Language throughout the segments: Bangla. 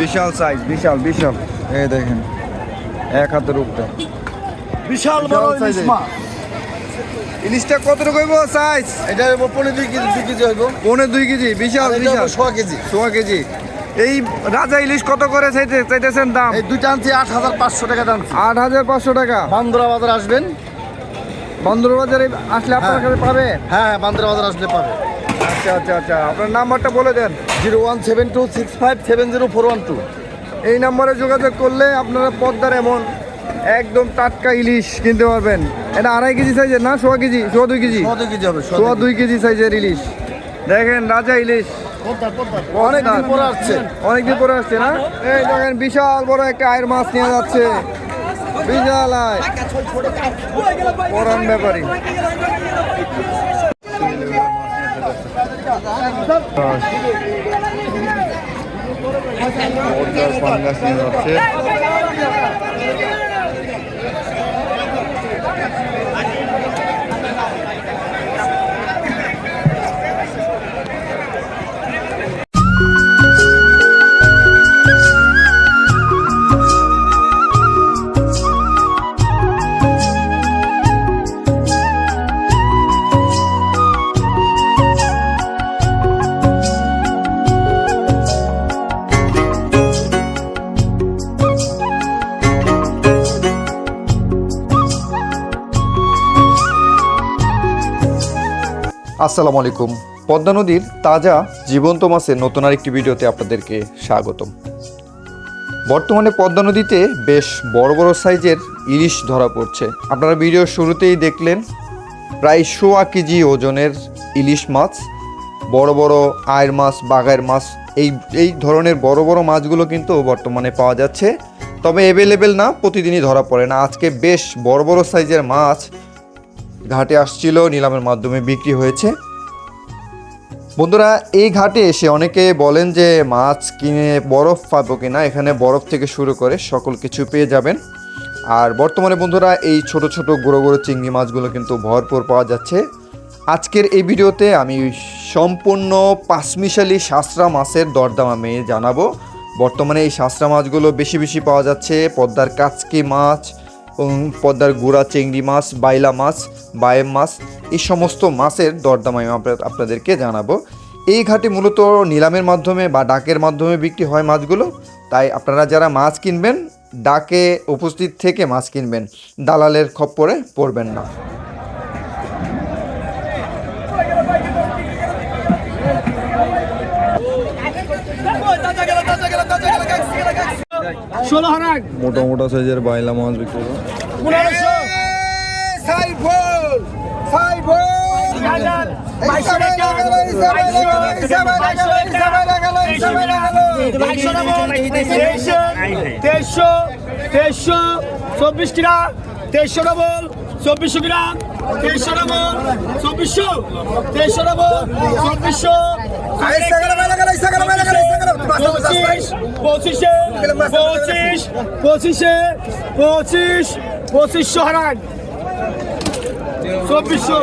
বিশাল সাইজ বিশাল বিশাল। এই দেখেন এক হাতের উপরে। বিশাল বড় ইলিশ। মাছ। ইলিশটা কতটুকু হইব সাইজ এটা হইব পনেরো দুই কেজি দুই কেজি হইব। পৌনে দুই কেজি বিশাল বিশাল। সোয়া কেজি। সোয়া কেজি। এই রাজা ইলিশ কত করে চাইতে চাইতেছেন দাম? এই দুইটা আনছি আট হাজার পাঁচশো টাকা দাম। আট হাজার পাঁচশো টাকা। বান্দরা বাজার আসবেন। বান্দরা বাজারে আসলে আপনার হ্যাঁ। কাছে পাবে? হ্যাঁ হ্যাঁ বান্দরা বাজার আসলে পাবে। আচ্ছা আচ্ছা আচ্ছা। আপনার নাম্বারটা বলে দেন। Zero one seven two six five seven zero four one two. এই নম্বরে যোগাযোগ করলে আপনারা পদ্মার এমন একদম টাটকা ইলিশ কিনতে পারবেন। এটা আড়াই কেজি সাইজের না? সোয়া কেজি? সোয়া দুই কেজি? সোয়া দুই কেজি হবে সোয়া দুই কেজি। সাইজের ইলিশ। দেখেন রাজা ইলিশ। অনেক দিন পরে আসছে। অনেকদিন পরে আসছে না? এই দেখেন বিশাল বড় একটা আয়ের মাছ নিয়ে যাচ্ছে। বিশাল আয়। পরান ব্যাপারী। পাঙ্গাস নিয়ে যাচ্ছে আসসালামু আলাইকুম। পদ্মা নদীর তাজা জীবন্ত মাছের নতুন আরেকটি ভিডিওতে আপনাদেরকে স্বাগতম। বর্তমানে পদ্মা নদীতে বেশ বড় বড় সাইজের ইলিশ ধরা পড়ছে। আপনারা ভিডিওর শুরুতেই দেখলেন, প্রায় সোয়া কেজি ওজনের ইলিশ মাছ, বড় বড় আয়ের মাছ বাগায়ের মাছ, এই এই ধরনের বড় বড় মাছগুলো কিন্তু বর্তমানে পাওয়া যাচ্ছে। তবে অ্যাভেলেবেল না, প্রতিদিনই ধরা পড়ে না। আজকে বেশ বড় বড় সাইজের মাছ ঘাটে আসছিল, নিলামের মাধ্যমে বিক্রি হয়েছে। বন্ধুরা, এই ঘাটে এসে অনেকে বলেন যে মাছ কিনে বরফ পাবো কিনা, এখানে বরফ থেকে শুরু করে সকল কিছু পেয়ে যাবেন। আর বর্তমানে বন্ধুরা, এই ছোট ছোট গুঁড়ো গুঁড়ো চিংড়ি মাছগুলো কিন্তু ভরপুর পাওয়া যাচ্ছে। আজকের এই ভিডিওতে আমি সম্পূর্ণ পাঁচমিশালি শাস্ত্রা মাছের দরদাম আমি জানাব। বর্তমানে এই শাস্ত্রা মাছগুলো বেশি বেশি পাওয়া যাচ্ছে, পদ্মার কাচকি মাছ পদ্মার গুড়া, চিংড়ি মাছ, বাইলা মাছ, বায়েম মাছ, এই সমস্ত মাছের দরদাম আমি আপনাদেরকে জানাব। এই ঘাটে মূলত নিলামের মাধ্যমে বা ডাকের মাধ্যমে বিক্রি হয় মাছগুলো। তাই আপনারা যারা মাছ কিনবেন, ডাকে উপস্থিত থেকে মাছ কিনবেন। দালালের খপ্পরে পড়বেন না। ষোলো হারাক মোটা মোটা সাইজের বাইলা মাছ বিক্রি হয় পনেরোশো। সাইফুল সাইফুল। তেইশশো তেইশশো চব্বিশ তেইশশো ডবল চব্বিশশো গ্রাম তেইশশো ডবল চব্বিশশো। তেইশশো ডবল চব্বিশশো। পঁচিশ পঁচিশে পঁচিশ পঁচিশে পঁচিশ পঁচিশশো হারান। চব্বিশশো।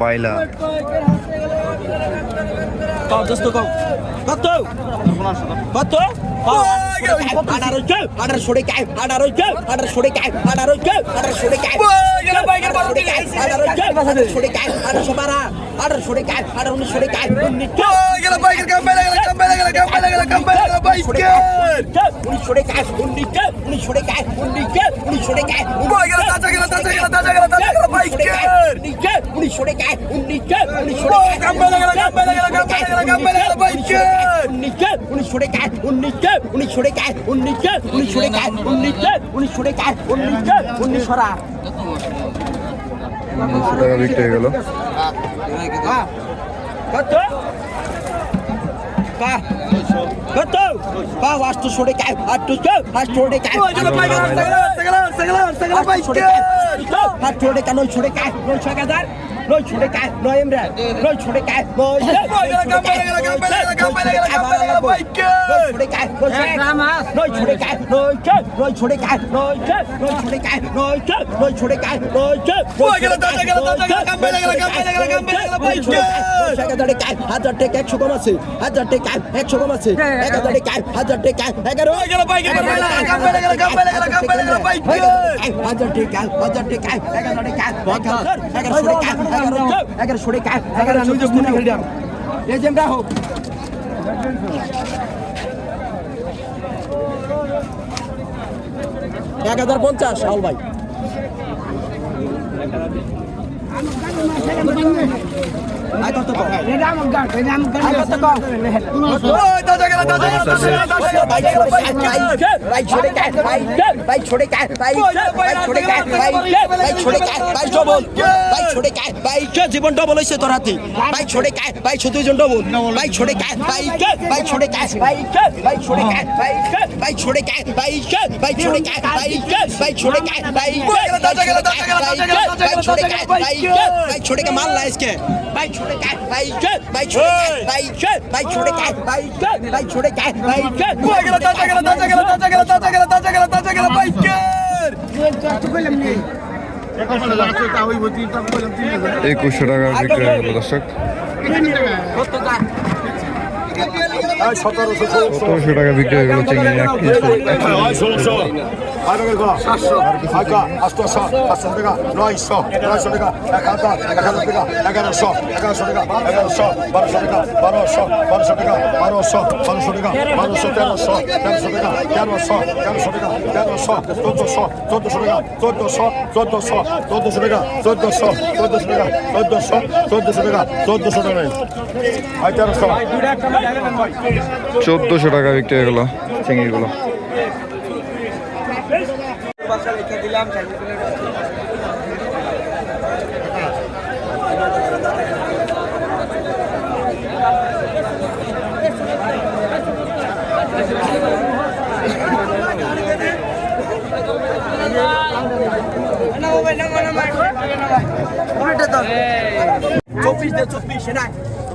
বাইলা। কত? কত? কত? আঠারোশো আঠারোশো টাকা আঠারোশো আঠারোশো টাকা আঠারোশো আঠারোশো টাকা আঠারোশো টাকা আঠারোশো বারো আঠারোশো টাকা আঠারো উনিশশো টাকা উনিশশো টাকা বিক্রি হয়ে গেল কত কত পা হাত ছোড়ে কা নয় ছোড়ে নয় ছয় হাজার নয় ছোড়ে কা নয় এমরা নয় ছোড়ে কা নয় নয় ছোড়ে কা নয় ছয় নয় ছোড়ে কা নয় ছয় নয় ছোড়ে কা নয় ছয় নয় ছোড়ে কা নয় ছয় হাজার টাকা একশো কম আছে হাজার টাকা একশো কম আছে এক হাজার টাকা হাজার টাকা এগারো হাজার টাকা হাজার টাকা এগারো টাকা টাকা এগারো এগারোশো টাকা এগারোশো টাকা এই যে হোক এক হাজার পঞ্চাশ ভাই। কত কম আয় কত কম ভাই ছোড়ে কায় ভাই ভাই ছোড়ে কায় ভাই ভাই ছোড়ে কায় ভাই ভাই ছোড়ে কায় ভাই ডবল ভাই ছোড়ে কায় ভাই জীবন ডবল হইছে তোর হাতে ভাই ছোড়ে কায় ভাই ডবল ভাই ছোড়ে কায় ভাই ভাই ছোড়ে কায় ভাই ভাই ছোড়ে কায় ভাই ভাই ছোড়ে কায় ভাই ভাই ছোড়ে কায় ভাই ভাই ছোড়ে কায় ভাই ভাই ছোড়ে কায় ভাই ভাই ছোড়ে কে মাল লাইসকে ভাই ছোড়ে কায় ভাই ভাই ছোড়ে কায় ভাই ভাই ছোড়ে কায় ভাই ভাই ছোড়ে কায় ভাই একুশশো টাকা বিক্রি গেল দর্শক সতেরোশো টাকা বিক্রি হয়ে গেল চিংড়ি, এক ষোলোশো নয়শো নয়শো টাকা এক হাজার এক হাজার টাকা এগারোশো এগারোশো টাকা এগারোশো বারোশো টাকা বারোশো বারোশো টাকা বারোশো বারোশো টাকা বারোশো তেরোশো তেরোশো টাকা তেরোশো তেরোশো টাকা তেরোশো চোদ্দোশো চোদ্দোশো টাকা চোদ্দোশো চোদ্দোশো চোদ্দোশো টাকা চোদ্দোশো চোদ্দোশো টাকা চোদ্দোশো চোদ্দোশো টাকা চোদ্দোশো টাকা তেরোশো চোদ্দোশো টাকা বিক্রি হয়ে গেল চিংড়িগুলো। চব্বিশ চব্বিশ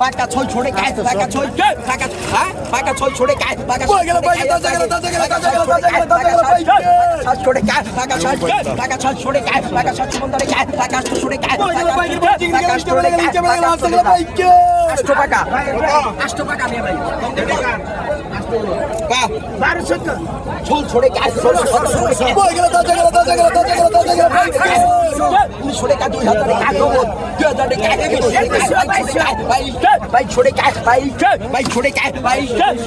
বাহ কত হ্যাঁ? পাকা ছয় ছোড়ে গায়ে পাকা ছয় পাকা হ্যাঁ পাকা ছয় ছোড়ে গায়ে পাকা সাত ছোড়ে গায়ে পাকা ছয় পাকা ছয় ছোড়ে গায়ে পাকা সাত বন্ধরে গায়ে পাকা আষ্ট ছোড়ে গায়ে পাকা আষ্ট ছোড়ে গায়ে আষ্ট পাকা আষ্ট পাকা নিয়ে ভাই বাহ বারোশো ছোল ছোড়ে গায়ে ছোল ছোড়ে কা দুই হাজার টাকা নগদ দুই হাজার টাকা ভাই ছোড়ে কা ভাই ভাই ছোড়ে কা ভাই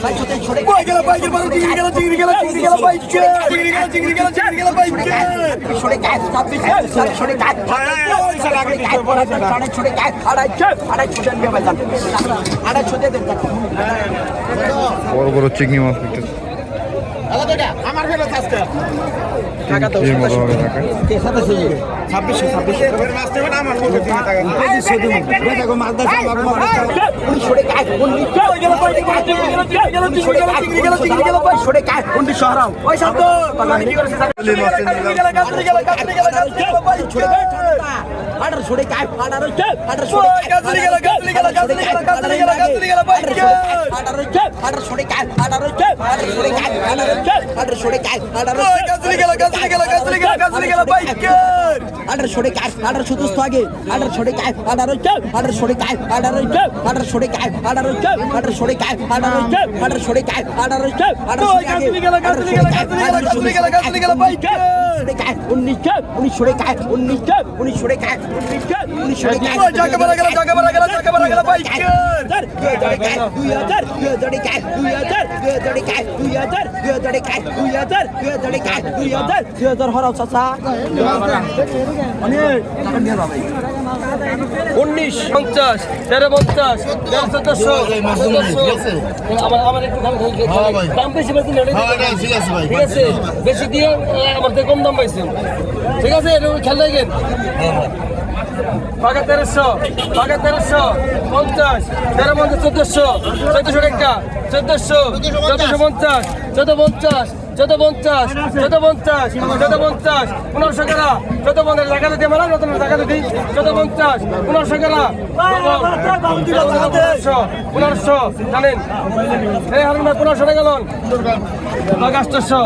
ভাই ছোটে ছোড়ে কা ছোড়ে কা ছাব্বিশ ছোড়ে কা আড়াই ছোড়ে কা আড়াই আড়াই ছোটে নিয়ে ভাই আড়াই ছোটে দেন বড় বড় চিংড়ি মাছ বিক্রি আমার ফেরত আজকে টাকা ছাব্বিশশো ছাব্বিশশো মাছ দেবেন আমার মুখে দিকে টাকা ছোড়ে কা ছোড়ে কা উনিশশো হারাও ওই সব তো আঠারো ছোড়ে গায়ে আঠারো আঠারো ছোড়ে আঠারো আঠারো ছোড়ে গায়ে আঠারো আঠারো ছোড়ে গায়ে আঠারো আঠারো ছোড়ে গায়ে আঠারো আঠারো ছোড়ে গায়ে আঠারো সুদুস্ত আগে আঠারো ছোড়ে গায়ে আঠারো আঠারো ছোড়ে গায়ে আঠারো আঠারো ছোড়ে গায়ে আঠারো আঠারো ছোড়ে গায়ে আঠারো আঠারো ছোড়ে গায়ে আঠারো আঠারো উনিশশো উনিশশো গায়ে উনিশশো উনিশশো গায়ে উনিশশো উনিশশো গায়ে দুই হাজার দুই হাজার গায়ে দুই হাজার দুই হাজার গায়ে দুই হাজার দুই হাজার দুই হাজার দুই হাজার দুই হাজার দুই হাজার হরাও চাচা। উনিশ পঞ্চাশ তেরো পঞ্চাশ তেরো চোদ্দশো আমার একটু দাম বেশি পাইছেন ঠিক আছে? বেশি দিয়ে আমার থেকে কম দাম পাইছেন। ঠিক আছে এটা খেয়াল রাখেন পাকা তেরোশো পাকা তেরোশো, পঞ্চাশ, তেরো পঞ্চাশ চোদ্দশো চোদ্দশো টাকা চোদ্দশো চোদ্দশো পঞ্চাশ, চোদ্দ পঞ্চাশ চোদ্দ পঞ্চাশ চোদ্দ পঞ্চাশ চোদ্দ পঞ্চাশ পনেরোশো টাকা। চোদ্দ পঞ্চাশ টাকা দিতে মারা নতুন টাকা দিদি চোদ্দ পঞ্চাশ পনেরোশো টাকা। পনেরোশো পনেরোশো জানেন? এই হারুন ভাই পনেরোশো টাকা লোন। বাঘ আটশোশো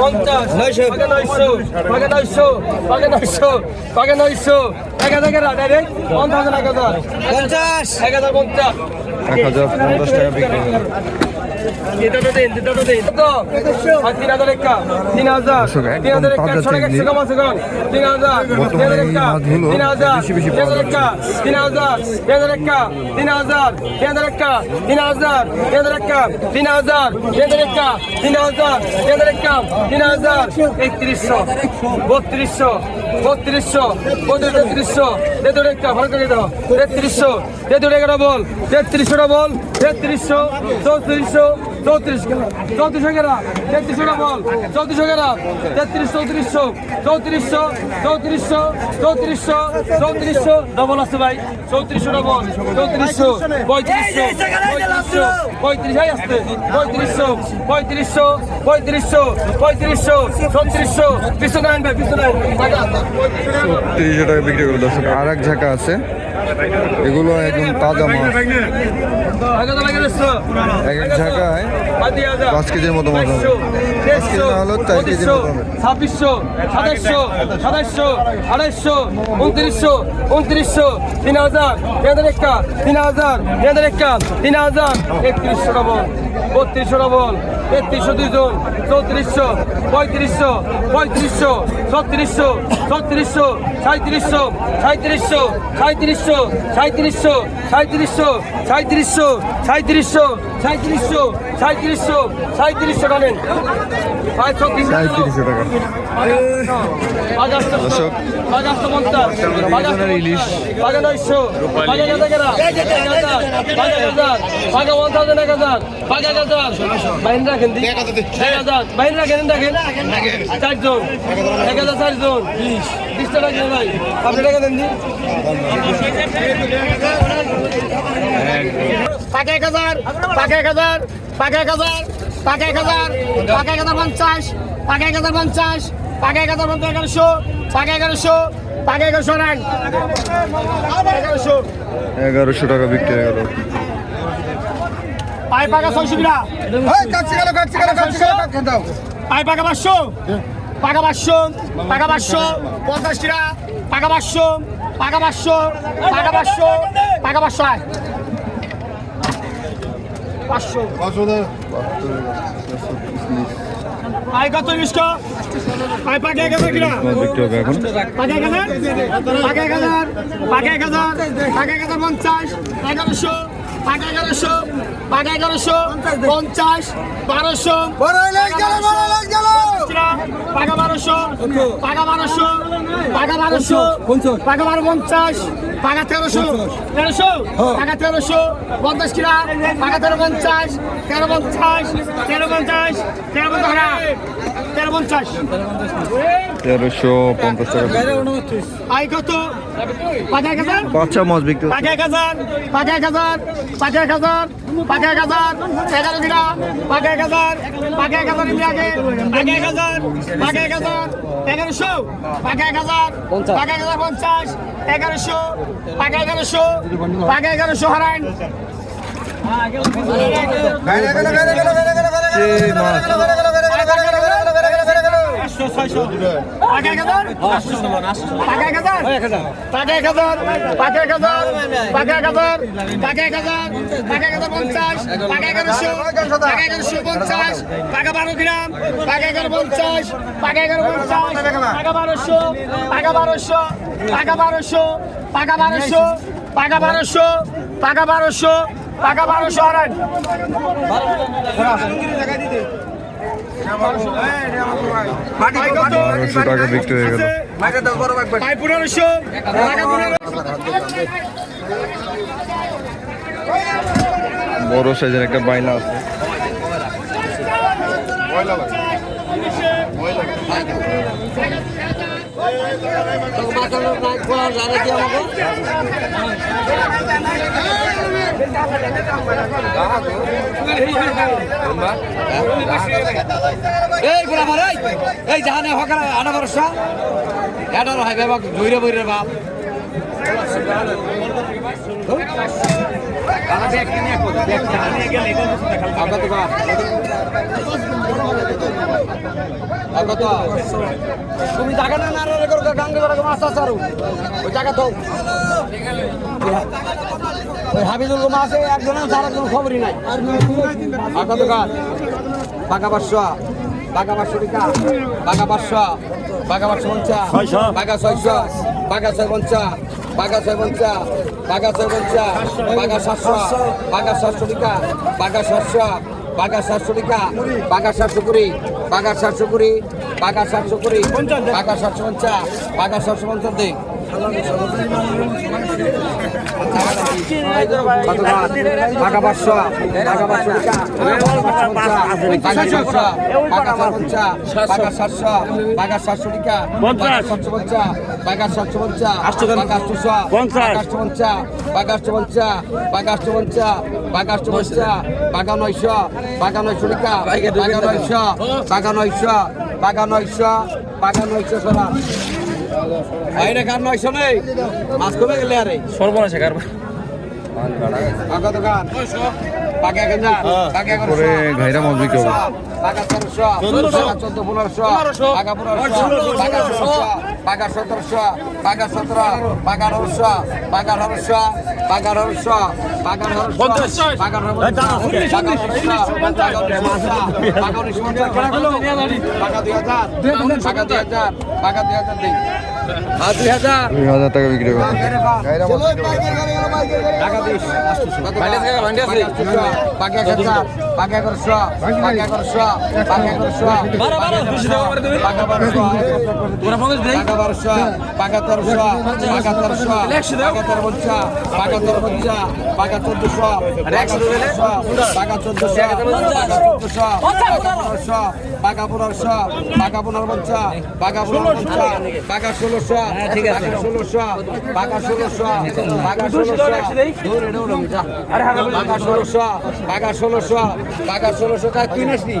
পঞ্চাশ বাঘে নয়শো বাঘে নয়শো বাঘে নয়শো বাঘে নয়শো। এক হাজার টাকা ডাইরেক্ট পঞ্চাশ এক হাজার। পঞ্চাশ। এক হাজার পঞ্চাশ। এক হাজার পঞ্চাশ টাকা বিক্রি। বর্তমানে এই মাছগুলো বেশি বেশি পাওয়া যাচ্ছে একত্রিশশো বত্রিশশো বত্রিশশো তেত্রিশশো তেতুর একটা ভালো করে দাও তেত্রিশশো এগারো বল তেত্রিশশো বল তেত্রিশশো চৌত্রিশশো চৌত্রিশ চৌত্রিশ এগারো তেত্রিশশো বল চৌত্রিশ এগারো তেত্রিশ, চৌত্রিশশো চৌত্রিশশো চৌত্রিশশো চৌত্রিশশো চৌত্রিশশো ডবল আছে ভাই, চৌত্রিশশো ডবল চৌত্রিশশো, পঁয়ত্রিশশো পঁয়ত্রিশশো পঁয়ত্রিশ আসতে পঁয়ত্রিশশো পঁয়ত্রিশশো পঁয়ত্রিশশো পঁয়ত্রিশশো ছত্রিশশো পিছনে নাইন ভাই পিছনে নাইন তিরিশশো টাকা বিক্রি করল দর্শক। আর এক ঝাঁকা আছে। এগুলো একদম তাজা মাছ। এক এক ঝাঁকায় পাঁচ কেজির মতো মাছ হবে। পাঁচ কেজি না হলেও চার কেজির মতো হবে। ছাব্বিশশো সাতাশশো সাতাশশো আড়াইশো উনত্রিশশো উনত্রিশশো তিন হাজার তিন হাজার তিন হাজার তিন হাজার তিন হাজার একত্রিশশো বল বত্রিশশোটা বল, তেত্রিশশো দুজন চৌত্রিশশো, পঁয়ত্রিশশো পঁয়ত্রিশশো, ছত্রিশশো ছত্রিশশো সাঁত্রিশশো সাঁত্রিশশো সাঁত্রিশশো সাঁত্রিশশো সাঁত্রিশশো সাঁত্রিশশো সাঁত্রিশশো সাঁত্রিশশো সাঁত্রিশশো সাঁত্রিশশো টানেন। চারজন এক হাজার চারজন বিশ। বিশ টাকা ভাই। আপনি টাকা দেন টাকা এক হাজার। টাকা পাকে এক হাজার পাকে এক হাজার পাকে এক হাজার পাকে এক হাজার পঞ্চাশ পাকে এক হাজার পঞ্চাশ পাকে এক হাজার পঞ্চাশ এগারোশো পাকে এগারোশো পাকে এগারোশো রান। এগারোশো। এগারোশো টাকা বিক্রি হয়ে গেল। পাই পাকা ছয়শো বিরা পাই পাকা পাঁচশো? পাকা পাঁচশো পাকা পাঁচশো পঞ্চাশ টিরা পাকা পাঁচশো পাকা পাঁচশো পাকা পাঁচশো পাকা পাঁচশো আয়। পাঁচশো আয় কত বিষ্ট আয় পাকে এক হাজার কিনা বিক্রি হবে এখন পাকে এক হাজার পাকে এক হাজার পাকে এক হাজার পাকে এক হাজার পঞ্চাশ এগারোশো পাকে এগারোশো পাকে এগারোশো পঞ্চাশ বারোশো পাকা বারোশো পাকা বারোশো পাকা বারোশো পাকা বারো পঞ্চাশ পাকা তেরোশো তেরোশো পাকা তেরোশো পঞ্চাশ কিনা পাকা তেরো পঞ্চাশ তেরো পঞ্চাশ তেরো পঞ্চাশ তেরো পঞ্চাশ তেরো পঞ্চাশ তেরোশো পঞ্চাশ টাকা আয় কত পাঁচ এক হাজার বাচ্চা মাছ বিক্রি পাঁচ এক হাজার পাঁচ এক হাজার পাঁচ এক হাজার পাঁচ এক হাজার এগারো দিনা পাঁচ এক হাজার পাঁচ এক হাজার এমনি আগে পাঁচ এক হাজার পাঁচ এক হাজার এগারোশো পাঁচ এক হাজার পাঁচ এক হাজার পঞ্চাশ এগারোশো পাকা এগারোশো পাকা এগারোশো, হারান। টাকা বারো গ্রাম? টাকা এগারো পঞ্চাশ? টাকা এগারো পঞ্চাশ? টাকা বারোশো? টাকা বারোশো? টাকা বারোশো? পাকা বারোশো পাকা বারোশো পাকা বারোশো পাকা বারোশো হারান বারোশো হয়ে বড় সাইজের একটা বাইনা আছে। ময়লা লাগে এই বুড়া মার এই জাহানে হকার আনা ভরসা এটার হাই বাবা ধৈর্য বইরে বাপ তুমি জায়গা না গাঙ্গে মাছ আছে আর ওই জায়গা তো ওই হাবিদুল মাছ একজন সারা কোনো খবরই নাই আগত গাছ বাঘা পাঁচশো বাঘা টাকা বাঘা পাঁচশো বাঘা পাঁচশো পঞ্চা বাঘা ছয়শো বাঘা ছয় পঞ্চা বাঘা ছয় পঞ্চা বাঘা ছয় পঞ্চা বাঘা সাতশো বাঘা সাতশো টাকা বাঘা সাতশো বাঘা সাতশো টাকা বাঘা সাতশো কুড়ি, বাঘা সাতশো কুড়ি, বাঘা সাতশো কুড়ি, বাঘা সাতশো বাঘা সাতশো পঞ্চাশ বাঘা পাঁচশো বাঘা পাঁচশো পঞ্চা বাঘা সাতশো বাঘা সাতশো টিকা। বাঘা সাতশো পঞ্চা বাঘা সাতশো পঞ্চা বাঘা আটশো বাঘা আটশো পঞ্চা বাঘা আটশো পঞ্চা বাঘা আটশো পঞ্চা বাঘা আটশো পঞ্চা বাঘা নয়শো বাঘা নয়শো টিকা বাঘা নয়শো বাঘা নয়শো বাইরে কার নয়শো নেই মাছ কমে গেলে আরে। সর্বনাশে দোকান বাকি এক হাজার বাকি এগারোশো পরে ঘাইরা মাছ বিক্রি হবে। বাঘা সতেরোশো বাঘা সতেরো আঠারোশো বাঘা আঠারোশো বাঘা আঠারোশো বাঘা উনিশশো বাঘা উনিশশো বাঘা দুই হাজার টাকা বিক্রি হবে। টাকা দিস বাকি এক হাজার বাকি এগারোশো বাকি এগারোশো বাকি এগারোশো বাঘা বারোশো বাঘা বারোশো বাঘা তেরোশো বাঘা তেরোশো বাঘা তেরো পঞ্চা বাঘা তেরো পঞ্চা বাঘা চোদ্দশো বাঘা চোদ্দশো বাঘা চোদ্দশো পনেরোশো বাঘা পনেরোশো বাঘা পনেরো পঞ্চা বাঘা পনেরো পঞ্চা বাঘা ষোলোশো বাঘা ষোলোশো বাঘা ষোলোশো বাঘা ষোলোশো বাঘা ষোলোশো বাঘা ষোলোশো বাঘা ষোলোশো টাকা নাস নি।